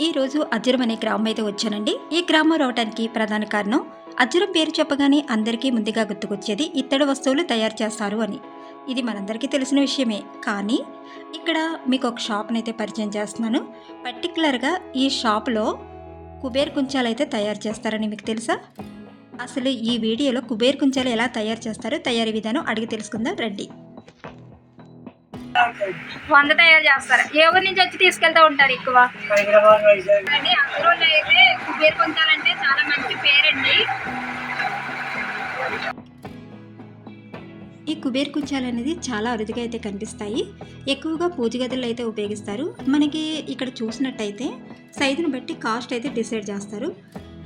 ఈరోజు అజ్జరం అనే గ్రామం అయితే వచ్చానండి. ఈ గ్రామం రావడానికి ప్రధాన కారణం అజ్జరం పేరు చెప్పగానే అందరికీ ముందుగా గుర్తుకొచ్చేది ఇత్తడి వస్తువులు తయారు చేస్తారు అని. ఇది మనందరికీ తెలిసిన విషయమే. కానీ ఇక్కడ మీకు ఒక షాప్ని అయితే పరిచయం చేస్తున్నాను. పర్టికులర్గా ఈ షాప్లో కుబేర్ కుంచాలు అయితే తయారు చేస్తారని మీకు తెలుసా? అసలు ఈ వీడియోలో కుబేర్ కుంచాలు ఎలా తయారు చేస్తారో తయారీ విధానం అడిగి తెలుసుకుందాం రండి. వంద తయారు చేస్తారు. ఏ ఊరి నుంచి వచ్చి తీసుకెళ్తూ ఉంటారు ఎక్కువ? అండి అందులో అయితే కుబేర్ పొందాలంటే చాలా మంచి పేరండి. ఈ కుబేర్ కుంచాలు అనేది చాలా అరుదుగా అయితే కనిపిస్తాయి. ఎక్కువగా పూజ గదుల్లో అయితే ఉపయోగిస్తారు. మనకి ఇక్కడ చూసినట్టయితే సైజుని బట్టి కాస్ట్ అయితే డిసైడ్ చేస్తారు.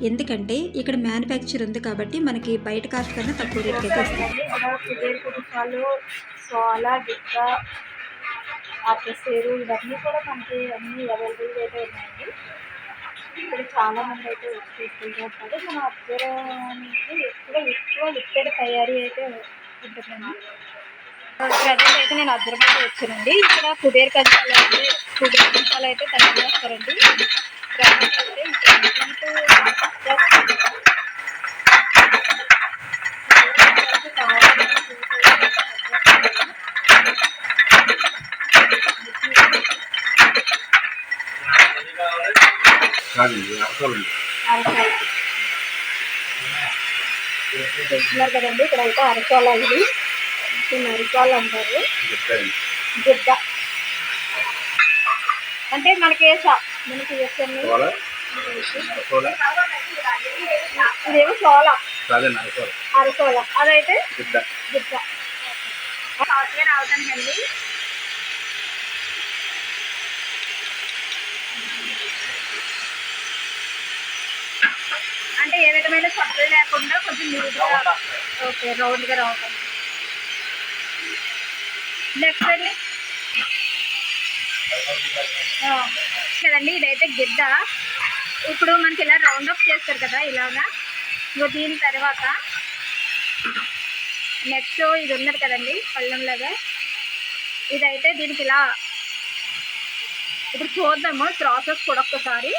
ఎందుకంటే ఇక్కడ మ్యానుఫ్యాక్చర్ ఉంది కాబట్టి మనకి బయట కాస్ట్ కన్నా తక్కువ రేట్కి అయితే ఇస్తారు ఇక్కడ సేరు ఇవన్నీ కూడా మనకి అన్నీ అవైలబుల్గా అయితే ఉన్నాయండి. ఇక్కడ చాలామంది అయితే వచ్చి తీసుకెళ్తూ ఉంటారు. మన అబ్జర్వానికి ఎక్కువ ఎక్కువ లిక్విడ్ తయారీ అయితే ఉంటుందండి. ప్రజెంట్ అయితే నేను అబ్జర్వ్ వచ్చానండి. ఇక్కడ కుబేర్ కంచాలు అయితే కుబేర్ కంచాలు అయితే తయారు చేస్తారండి ప్రజెంట్ అయితే ఇక్కడ అరకాయ చూస్తున్నారు కదండి ఇక్కడ అయితే అరకాల ఇది దీన్ని అరకాలు అంటారు. గిద్ద అంటే మనకి మనకి ఎస్ఎంఈ ఇదేమో సోల. అరసోల. అదైతే గిద్ద సాఫ్ట్వేర్ అవటానికండి అంటే ఏ విధమైన చొట్టలు లేకుండా కొంచెం నీట్గా ఓకే రౌండ్గా రావటం నెక్స్ట్ అండి. కదండి ఇదైతే గిద్ద. ఇప్పుడు మనకి ఇలా రౌండ్ అప్ చేస్తారు కదా ఇలాగా. ఇంకో దీని తర్వాత నెక్స్ట్ ఇది ఉన్నది కదండి పళ్ళంలాగా ఇదైతే దీనికి ఇలా ఇప్పుడు చూద్దాము ప్రాసెస్ కూడా ఒక్కసారి.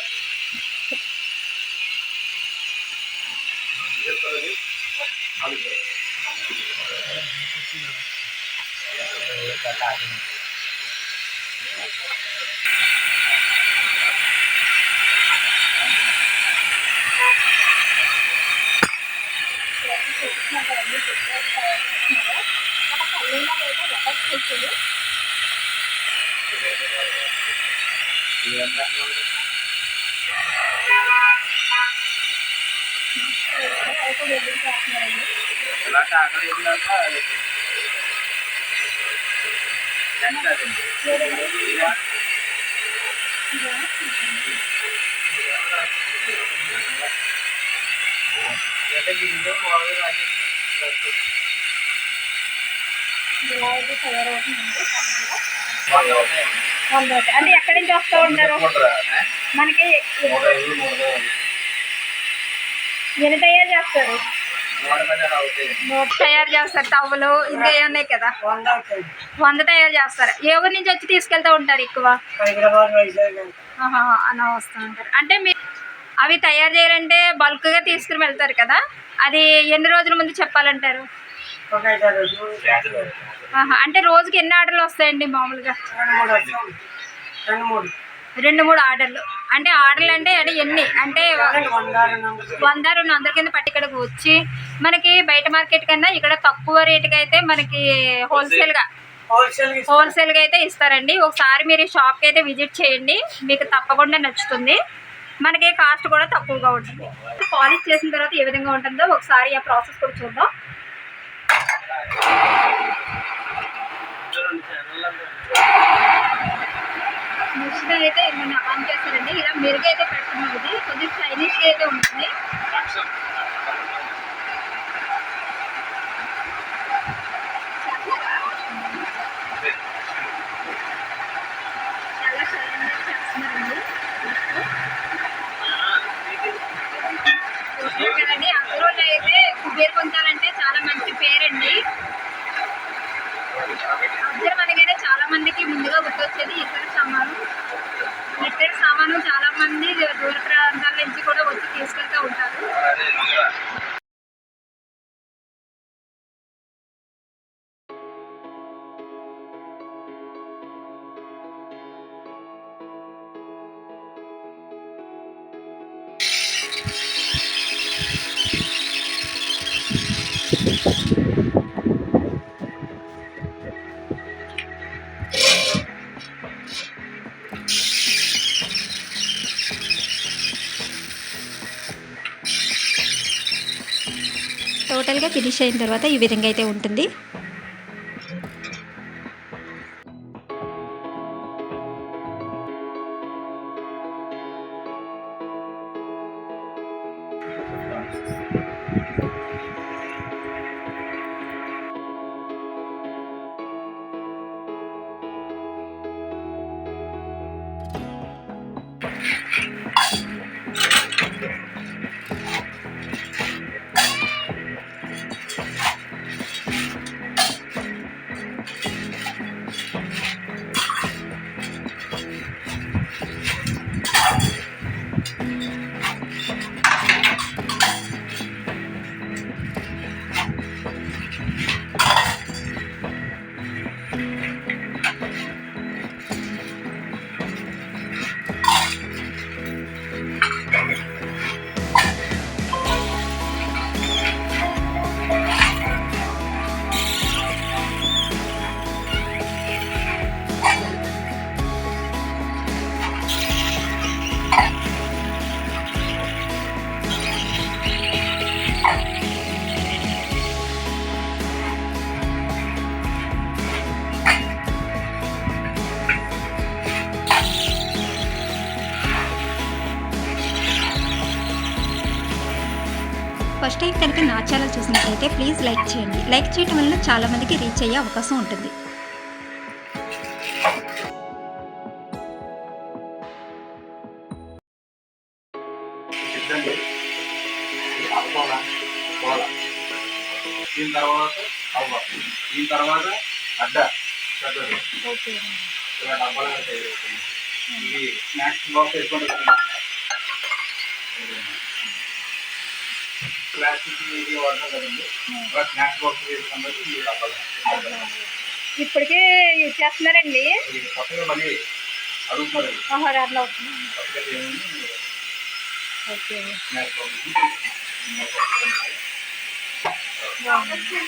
ఇలా అయితే తయారవుతుందండి వంద అవుతాయి. అంటే ఎక్కడి నుంచి వస్తూ ఉంటారు? మనకి తయారు చేస్తారు. తయారు చేస్తారు తవ్వలు ఇంకా ఏమున్నాయి కదా? వంద తయారు చేస్తారు. ఏ ఊరి నుంచి వచ్చి తీసుకెళ్తూ ఉంటారు ఎక్కువ? అలా వస్తూ ఉంటారు. అంటే మీ అవి తయారు చేయాలంటే బల్క్గా తీసుకుని వెళ్తారు కదా? అది ఎన్ని రోజుల ముందు చెప్పాలంటారు? ఒక ఐదు ఆరు రోజులు ఆహా, అంటే రోజుకి ఎన్ని ఆర్డర్లు వస్తాయండి మామూలుగా? రెండు మూడు ఆర్డర్లు. అంటే ఆర్డర్లు అంటే అంటే ఎన్ని? అంటే వంద రెండు వందల కింద పట్టి ఇక్కడికి వచ్చి మనకి బయట మార్కెట్ కన్నా ఇక్కడ తక్కువ రేటుకి అయితే మనకి హోల్సేల్గా హోల్సేల్గా అయితే ఇస్తారండి. ఒకసారి మీరు ఈ షాప్కి అయితే విజిట్ చేయండి. మీకు తప్పకుండా నచ్చుతుంది. మనకి కాస్ట్ కూడా తక్కువగా ఉంటుంది. పాలిష్ చేసిన తర్వాత ఏ విధంగా ఉంటుందో ఒకసారి ఆ ప్రాసెస్ కూడా చూద్దాం. మిషన్ అయితే మన ఆన్ చేస్తారండి? ఇలా మెరుగైతే పెడుతున్నాం ఇది. కొద్దిగా చైనీస్ అయితే ఉంటుంది. టోటల్గా ఫినిష్ అయిన తర్వాత ఈ విధంగా అయితే ఉంటుంది. ఫస్ట్ కనుక నా ఛానల్ చూసినట్లయితే ప్లీజ్ లైక్ చేయండి. లైక్ చేయడం వల్ల చాలా మందికి రీచ్ అయ్యే అవకాశం ఉంటుంది. దీని తర్వాత అవ్వ దీని తర్వాత అడ్డ పెద్దది ఇలా డబ్బాలుగా తయారవుతుంది స్నాక్స్ బాక్స్ వేసుకుంటే ప్లాస్టిక్ ఇది వాడతాం కదండి ఇలా స్నాక్స్ బాక్స్ వేసుకున్నది ఈ డబ్బాలు ఇప్పటికే యూజ్ చేస్తున్నారండి. ఇది కొత్తగా మళ్ళీ అడుగుతున్నారు ఇది. ఆహారాలు అవుతుంది కొత్తగా ఏముంది ఓకే. స్నాక్స్ బాక్స్ బాగుంది.